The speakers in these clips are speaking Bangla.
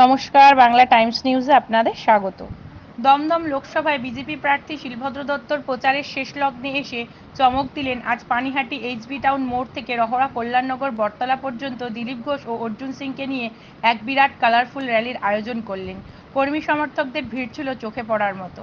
নমস্কার, বাংলা টাইমস নিউজে আপনাদের স্বাগত। দমদম লোকসভায় বিজেপি প্রার্থী শিলভদ্র দত্তর প্রচারের শেষ লগ্নে এসে চমক দিলেন আজ পানিহাটি এইচবি টাউন মোড় থেকে রহরা কল্যাণনগর বটতলা পর্যন্ত দিলীপ ঘোষ ও অর্জুন সিংকে নিয়ে এক বিরাট কালারফুল র্যালির আয়োজন করলেন। কর্মী সমর্থকদের ভিড় ছিল চোখে পড়ার মতো।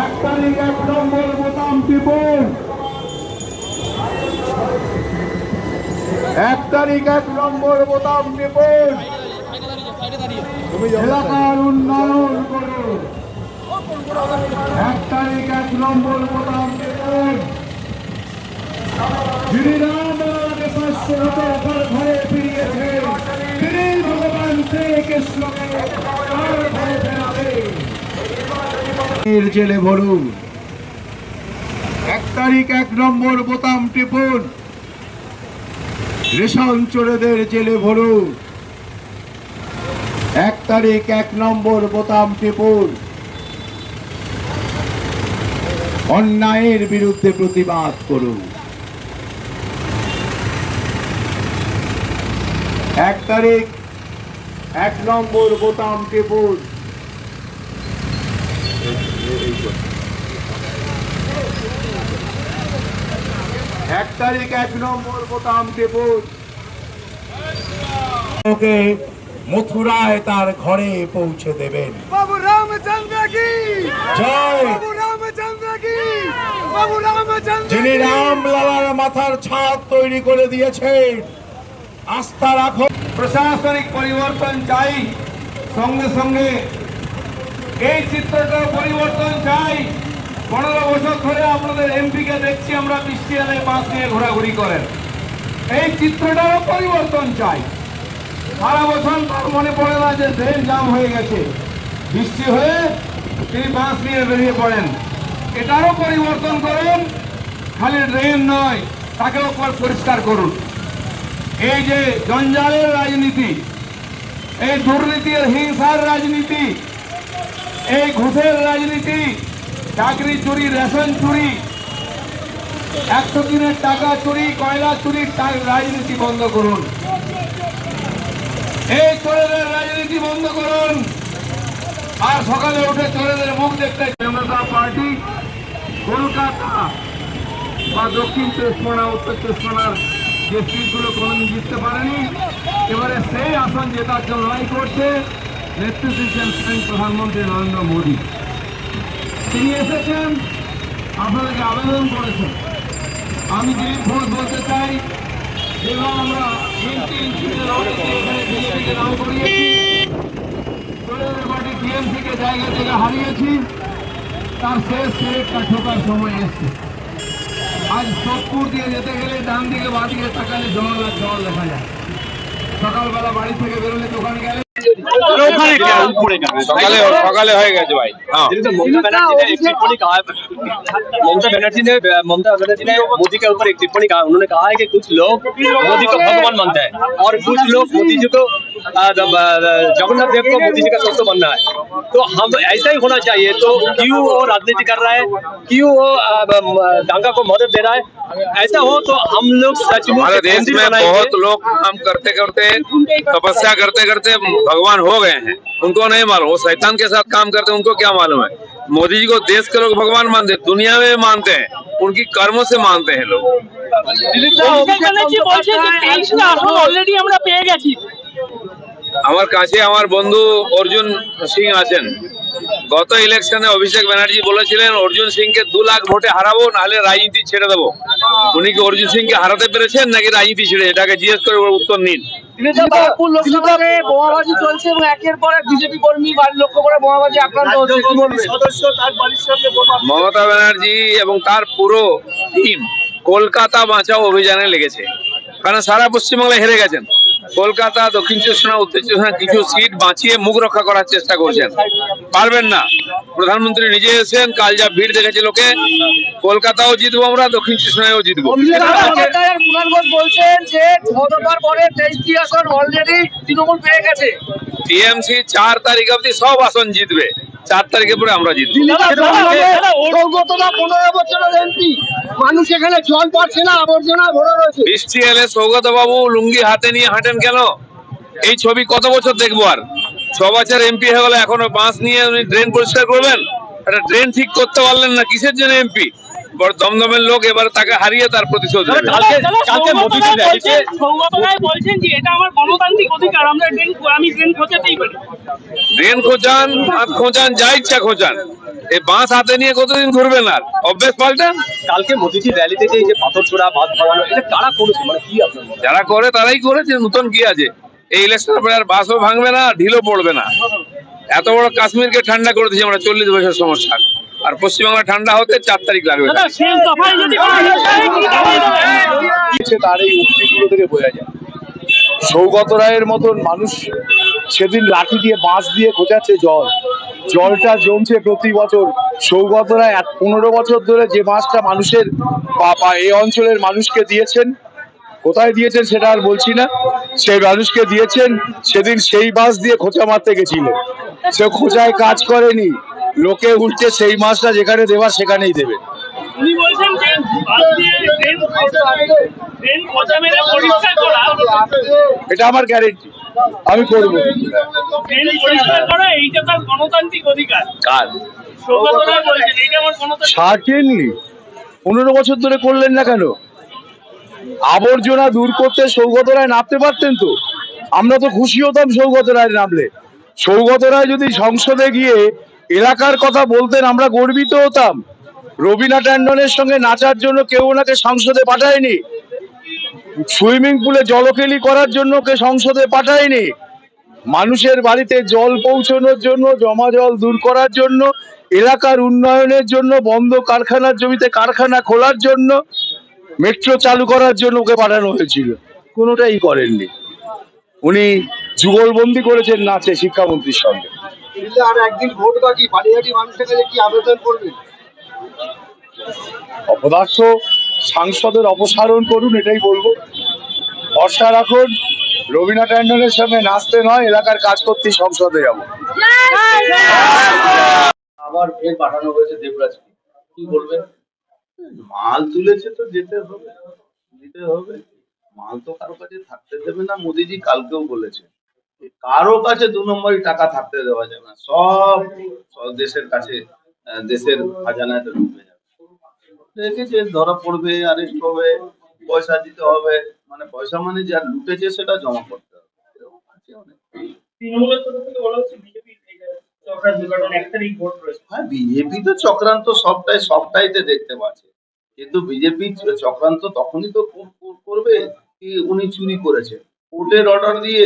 এক তারিখ এক নম্বর বোতাম এক তারিখ এক নম্বর বোতাম টিপুন। এলাকার উন্নয়ন করুন এক তারিখ এক নম্বর বোতাম এর জেলে ভরুন। এক তারিখ এক নম্বর বোতাম টিপুন। রেশন চোরেদের জেলে ভরুন। এক তারিখ এক নম্বর বোতাম টিপুন। অন্যায়ের বিরুদ্ধে প্রতিবাদ করুন। এক তারিখ এক নম্বর বোতাম টিপুন। এক তারিখ এক নম্বর বোতাম ওকে মথুরায় তার ঘরে পৌঁছে দেবেন। বাবু রামচন্দ্র কি? জয়। বাবু রামচন্দ্র মাথার ছাদ তৈরি করে দিয়েছেন আস্থা রাখো। প্রশাসনিক পরিবর্তন চাই। সঙ্গে সঙ্গে এই চিত্রটা পরিবর্তন চাই। পনেরো বছর ধরে আপনাদের এমপিকে দেখছি, আমরা বৃষ্টি এলে বাস নিয়ে ঘোরাঘুরি করেন। এই চিত্রটারও পরিবর্তন চাই। সারা বছর তার মনে পড়ে না যে ড্রেন জাম হয়ে গেছে। বৃষ্টি হয়ে তিনি বাস নিয়ে বেরিয়ে পড়েন। এটারও পরিবর্তন করুন, খালি ড্রেন নয়, তাকেও পর- পরিষ্কার করুন। এই যে জঞ্জালের রাজনীতি, এই দুর্নীতির হিংসার রাজনীতি এই ঘুষের রাজনীতি, চাকরি চুরি, রেশন চুরি, একশো দিনের টাকা চুরি, কয়লা চুরির রাজনীতি বন্ধ করুন। এই চোরেদের রাজনীতি বন্ধ করুন। আর সকালে উঠে চোরেদের মুখ দেখতে জনতা পার্টি কলকাতা বা দক্ষিণ চব্বিশ উত্তর চব্বিশ যে সিটগুলো কোনোদিন জিততে পারেনি, এবারে সেই আসন জেতার জন্য লড়াই করছে। নেতৃত্ব দিচ্ছেন প্রধানমন্ত্রী নরেন্দ্র মোদী। তিনি এসেছেন, আপনাদেরকে আবেদন করেছেন। আমি দিলীপ ঘোষ বলতে চাই এবং আমরা ইঞ্চি ইঞ্চি করে এখানে বিজেপিকে নাম করিয়েছি পার্টি টিএমসিকে জায়গা থেকে হারিয়েছি, তার শেষ সিলেটটা ঠোকার সময় এসছে। আজ সোদপুর দিয়ে যেতে গেলে ডান দিকে বাঁ দিকে তাকালে জল আর জল দেখা যায়। সকালবেলা বাড়ি থেকে বেরোলে দোকান গেলে সকালে সকালে হয়ে গেছে ভাই হ্যাঁ ममता बनर्जी ने एक टिप्पणी कहा है ममता बनर्जी ने ममता बनर्जी ने मोदी के ऊपर एक टिप्पणी कहा उन्होंने कहा है कि कुछ लोग मोदी को भगवान मानते हैं और कुछ लोग मोदी जी को आ, जब, आ, जगन्नाथ देव को मोदी जी का दोस्त बनना है तो हम ऐसा ही होना चाहिए तो क्यों वो राजनीति कर रहा है क्यों वो आ, आ, दांगा को मदद दे रहा है ऐसा हो तो हम लोग सचमुच हमारे देश मंदिर में बनाएंगे। बहुत लोग काम करते करते तपस्या करते करते भगवान हो गए हैं उनको नहीं मालूम वो शैतान के साथ काम करते हैं उनको क्या मालूम है मोदी जी को देश के लोग भगवान मानते हैं, दुनिया में मानते हैं उनकी कर्मों से मानते हैं लोग অভিষেক ব্যানার্জি বলছে যে তেইশটা আসন অলরেডি আমরা পেয়ে গেছি আমার কাছে আমার বন্ধু অর্জুন সিং আছেন। গত ইলেকশনে অভিষেক ব্যানার্জি বলেছিলেন অর্জুন সিংকে দু লাখ ভোটে হারাবো নাহলে রাজনীতি ছেড়ে দেবো। উনি কি অর্জুন সিংকে হারাতে পেরেছেন নাকি রাজনীতি ছেড়ে? এটাকে জিজ্ঞেস করে উত্তর নিন। বোমাবাজি চলছে এবং একের পর এক বিজেপি কর্মী বাড়ি লক্ষ্য করে বোমাবাজি আক্রান্ত হচ্ছে মমতা ব্যানার্জি এবং তার পুরো টিম কলকাতা বাঁচাও অভিযানে লেগেছে। কারণ সারা পশ্চিমবাংলায় হেরে গেছেন। কলকাতা দক্ষিণ চব্বিশ পরগনা উত্তর চব্বিশ কিছু সিট বাঁচিয়ে মুখ রক্ষা করার চেষ্টা করছেন। পারবেন না। প্রধানমন্ত্রী নিজে এসেছেন কাল যা ভিড় দেখেছে লোকে কলকাতাও জিতবো আমরা দক্ষিণ কৃষ্ণায়ও জিতবো। অভিষেক বন্দ্যোপাধ্যায় আর কুণাল ঘোষ বলছেন যে পরে তেইশটি আসন অলরেডি তৃণমূল পেয়ে গেছে। টিএমসি চার তারিখ অব্দি সব আসন জিতবে। চার তারিখে পরে আমরা জিতবো। মানুষ এখানে জল পাচ্ছে না আবর্জনা ভরে রয়েছে। বৃষ্টি এলে সৌগত বাবু লুঙ্গি হাতে নিয়ে হাঁটেন কেন? এই ছবি কত বছর দেখব আর? ছ বছর এমপি হয়ে গেলে এখনও বাঁশ নিয়ে উনি ড্রেন পরিষ্কার করবেন? একটা ড্রেন ঠিক করতে পারলেন না কিসের জন্য এমপি? দমদমের লোক এবার তাকে হারিয়ে তার প্রতিশোধ বলছেন যে এটা আমার গণতান্ত্রিক অধিকার আমরা ট্রেন আমি ট্রেন খোঁচাতেই পারি। ড্রেন খোঁচান হাত খোঁচান যা ইচ্ছা খোঁচান। এই বাঁশ হাতে নিয়ে কতদিন ঘুরবেন আর অভ্যেস পাল্টান। কালকে মোদিজি র্যালিতে যে এই যে পাথর ছোড়া বাদ ভাঙানো এটা কারা করেছে? মানে কি আপনার যারা করে তারাই করেছে নতুন কি আছে? এই ইলেকশনের পরে আর বাসও ভাঙবে না ঢিলও পড়বে না। এত বড় কাশ্মীরকে ঠান্ডা করে দিয়েছে আমরা চল্লিশ বছর সমস্যা। আর পশ্চিমবাংলা ঠান্ডা হতে চার তারিখ লাগবে। তার এই উক্তিগুলো থেকে বোঝা যায়। সৌগত রায়ের মতন মানুষ সেদিন লাঠি দিয়ে বাঁশ দিয়ে খোঁচাচ্ছে জল। জলটা জমছে প্রতি বছর। সৌগত রায় এত- পনেরো বছর ধরে যে বাঁশটা মানুষের বা বা এই অঞ্চলের মানুষকে দিয়েছেন কোথায় দিয়েছেন সেটা আর বলছি না। সেই মানুষকে দিয়েছেন সেদিন সেই বাঁশ দিয়ে খোঁচা মারতে গেছিলেন। সে খোঁচায় কাজ করেনি। লোকে উল্টে সেই মাছটা যেখানে দেওয়ার সেখানেই দেবে। উনি বলছেন যে এটা আমার গ্যারেন্টি আমি করব। সার্টেনলি। পনেরো বছর ধরে করলেন না কেন? আবর্জনা দূর করতে সৌগত রায় নামতে পারতেন তো? আমরা তো খুশি হতাম সৌগত রায় নামলে। সৌগত রায় যদি সংসদে গিয়ে এলাকার কথা বলতেন, আমরা গর্বিত হতাম। রবিনা ট্যান্ডনের সঙ্গে নাচার জন্য কেউ ওনাকে সংসদে পাঠায়নি। সুইমিং পুলে জলকেলি করার জন্য কে সংসদে পাঠায়নি। মানুষের বাড়িতে জল পৌঁছানোর জন্য, জমা জল দূর করার জন্য, এলাকার উন্নয়নের জন্য, বন্ধ কারখানার জমিতে কারখানা খোলার জন্য, মেট্রো চালু করার জন্য ওকে পাঠানো হয়েছিল। কোনোটাই করেননি। উনি যুগলবন্দি করেছেন নাচে শিক্ষামন্ত্রীর সঙ্গে। আর একদিন ভোট বাকি পানিহাটি মানুষের কাছে কি আবেদন করবেন অপদার্থ সাংসদের অপসারণ করুন এটাই বলব। ভরসা রাখুন রবীনা ট্যান্ডনের সঙ্গে নাচতে নয় এলাকার কাজ করতেই সংসদে যাব। আবার ফের পাঠানো হয়েছে দেবরাজকে। কি বলবেন? মাল তুলেছে তো যেতে হবে দিতে হবে। মাল তো কারও কাছে থাকতে দেবে না মোদিজি কালকেও বলেছে। কারও কাছে দু নম্বরই টাকা থাকতে দেওয়া যাবে না। সব দেশের কাছে দেশের খাজানায় তো ঢুকে যাবে দেখেছে ধরা পড়বে অ্যারেস্ট হবে পয়সা দিতে হবে। মানে পয়সা মানে যা লুটেছে সেটা জমা করতে হবে। তৃণমূলের তরফ থেকে বলা হচ্ছে বিজেপি হ্যাঁ বিজেপি তো চক্রান্ত সবটাই সবটাইতে দেখতে পাচ্ছে। কিন্তু বিজেপি চক্রান্ত তখনই তো কর- কর- করবে কি উনি চুরি করেছে। কোর্টের অর্ডার দিয়ে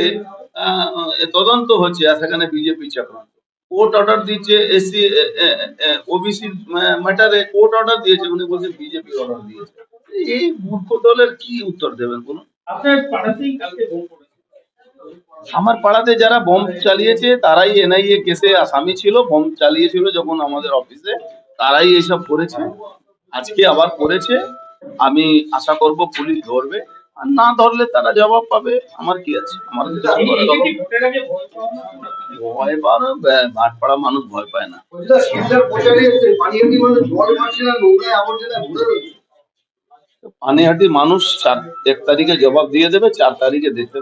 তদন্ত হচ্ছে আর সেখানে বিজেপি চক্রান্ত। কোর্ট অর্ডার দিচ্ছে এসসি ওবিসি ম্যাটারে কোর্ট অর্ডার দিয়েছে উনি বলছেন বিজেপি অর্ডার দিয়েছে। এই মূর্খ দলের কি উত্তর দেবেন কোনো আমার পাড়াতে যারা বোম চালিয়েছে তারাই এনআইএ কেসে আসামি ছিল বোম চালিয়েছিল যখন আমাদের অফিসে তারাই এসব করেছে। আজকে আবার করেছে। আমি আশা করব পুলিশ ধরবে। না ধরলে তারা জবাব পাবে। আমার কি আছে? আমার ভয় ভাটপাড়া মানুষ ভয় পায় না সেন্টার প্রচারে মানুষ জল পাচ্ছে না। নোংরায় আবর্জনায় ভরে রয়েছে পানিহাটি মানুষ চার, এক তারিখে জবাব দিয়ে দেবে, চার তারিখে দেখতে